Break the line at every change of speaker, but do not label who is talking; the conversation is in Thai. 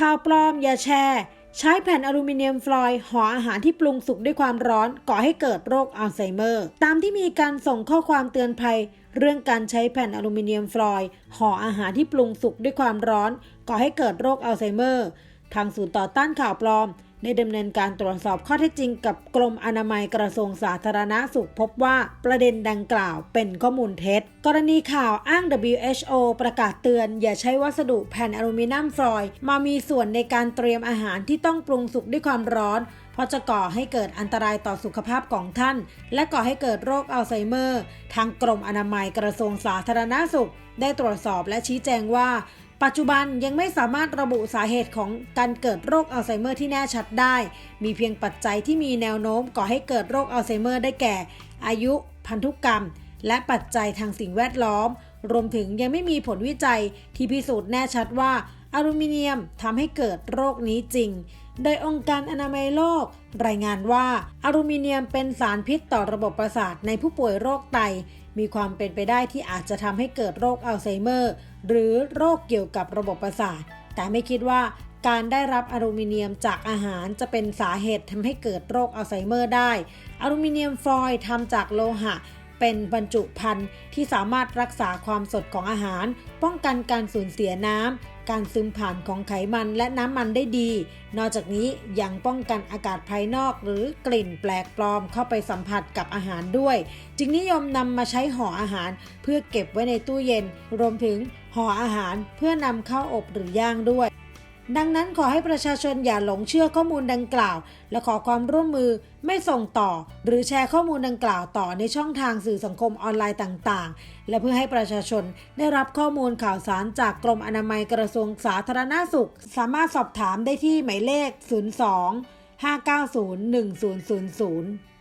ข่าวปลอมอย่าแชร์ ใช้แผ่นอลูมิเนียมฟลอยด์ห่ออาหารที่ปรุงสุกด้วยความร้อนก่อให้เกิดโรคอัลไซเมอร์ ตามที่มีการส่งข้อความเตือนภัย เรื่องการใช้แผ่นอลูมิเนียมฟลอยด์ห่ออาหารที่ปรุงสุกด้วยความร้อนก่อให้เกิดโรคอัลไซเมอร์ ทางศูนย์ต่อต้านข่าวปลอม ได้ดำเนินการตรวจสอบข้อเท็จจริงกับกรมอนามัยกระทรวงสาธารณาสุขพบว่าประเด็นดังกล่าวเป็นข้อมูลเท็จ กรณีข่าวอ้าง WHO ประกาศเตือน อย่าใช้วัสดุแผ่นอลูมิเนียมฟลอยด์มามีส่วนในการเตรียมอาหารที่ต้องปรุงสุกด้วยความร้อน เพราะจะก่อให้เกิดอันตรายต่อสุขภาพของท่าน และก่อให้เกิดโรคอัลไซเมอร์ ทางกรมอนามัยกระทรวงสาธารณาสุข ได้ตรวจสอบและชี้แจงว่า ปัจจุบันยังไม่สามารถระบุสาเหตุของการเกิดโรคอัลไซเมอร์ที่แน่ชัดได้ มีเพียงปัจจัยที่มีแนวโน้มก่อให้เกิดโรคอัลไซเมอร์ได้แก่ อายุ พันธุกรรม และปัจจัยทางสิ่งแวดล้อม รวมถึงยังไม่มีผลวิจัยที่พิสูจน์แน่ชัดว่า อลูมิเนียมทำให้เกิดโรคนี้จริง โดยองค์การอนามัยโลก รายงานว่าอลูมิเนียมเป็นสารพิษต่อระบบประสาทในผู้ป่วยโรคไต มีความเป็นไปได้ที่อาจจะทำให้เกิดโรคอัลไซเมอร์ หรือโรคเกี่ยวกับระบบประสาท แต่ไม่คิดว่าการได้รับอลูมิเนียมจากอาหารจะเป็นสาเหตุทำให้เกิดโรคอัลไซเมอร์ได้ อลูมิเนียมฟอยล์ทำจากโลหะ เป็นบรรจุภัณฑ์ที่สามารถรักษาความสดของอาหาร ป้องกันการสูญเสียน้ำ การซึมผ่านของไขมันและน้ำมันได้ดี นอกจากนี้ยังป้องกันอากาศภายนอกหรือกลิ่นแปลกปลอมเข้าไปสัมผัสกับอาหารด้วย จึงนิยมนำมาใช้ห่ออาหารเพื่อเก็บไว้ในตู้เย็น รวมถึงห่ออาหารเพื่อนำเข้าอบหรือย่างด้วย ดังนั้นขอให้ประชาชนอย่าหลงเชื่อข้อมูลดังกล่าว และขอความร่วมมือไม่ส่งต่อ หรือแชร์ข้อมูลดังกล่าวต่อในช่องทางสื่อสังคมออนไลน์ต่างๆ และเพื่อให้ประชาชนได้รับข้อมูลข่าวสารจากกรมอนามัยกระทรวงสาธารณาสุข สามารถสอบถามได้ที่หมายเลข 02 590 1000